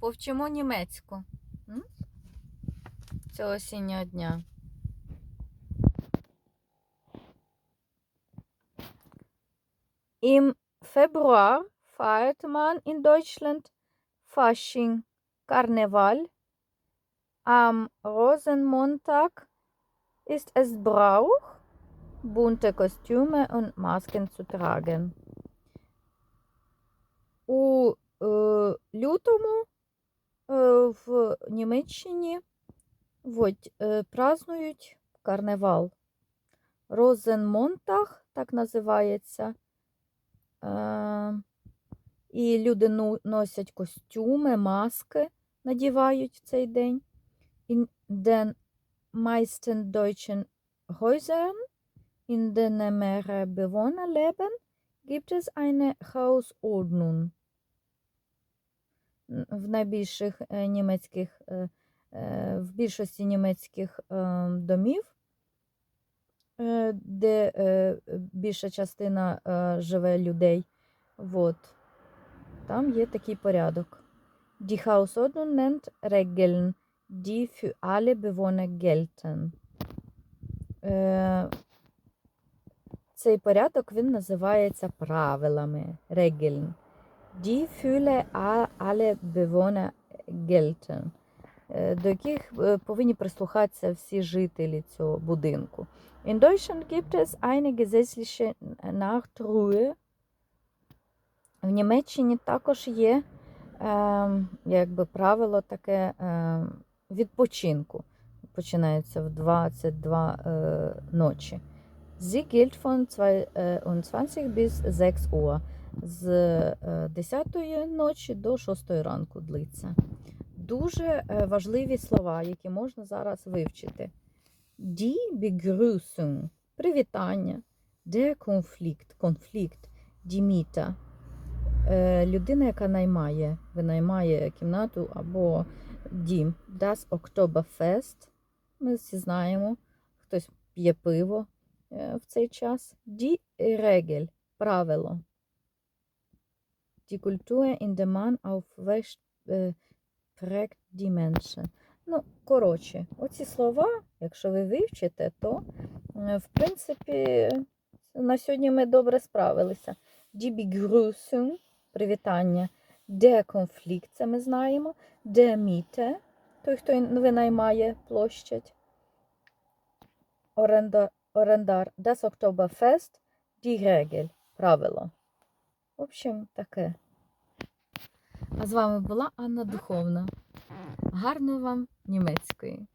повчимо німецьку. М? Цього осіннього дня. Im Februar feiert man in Deutschland Fasching, Karneval. Am Rosenmontag ist es Brauch, bunte Kostüme und Masken zu tragen. У е, лютому е, в Німеччині от, е, празднують карнавал. Розенмонтаг, так називається. І люди ну, носять костюми, маски надівають в цей день. In den meisten deutschen Häusern, in denen mehrere Bewohner leben, gibt es eine Hausordnung. В найбільших е, німецьких, е, е, в більшості німецьких е, домів, де більша частина живе людей, от, там є такий порядок. Die Hausordnung nennt Regeln, die für alle Bewohner gelten. Цей порядок він називається правилами Regeln. Die für alle Bewohner gelten. Е, До яких е, повинні прислухатися всі жителі цього будинку. In Deutschland gibt es eine gesetzliche Nachtruhe. В Німеччині також є е, якби правило таке е, відпочинку. Починається в 22 е, ночі. Sie gilt von 22 bis 6 Uhr. З е, 10 ночі до 6 ранку длиться. Дуже е, важливі слова, які можна зараз вивчити. Die Begrüßung – привітання, der Konflikt – конфлікт, die Mieter – е, людина, яка наймає, винаймає кімнату або дім. Das Oktoberfest – ми всі знаємо, хтось п'є пиво е, в цей час. Die Regel – правило. Die Kultur, in der man aufwächst, е, prägt die Menschen. Ну, коротше, оці слова, якщо ви вивчите, то, е, в принципі, на сьогодні ми добре справилися. Die Begrüßung – привітання. Der Konflikt – це ми знаємо. Der Miete – той, хто винаймає площадь. Оренда, орендар. Das Oktoberfest – die Regel – правило. В общем, таке. А з вами була Анна Духовна. Гарно вам німецької!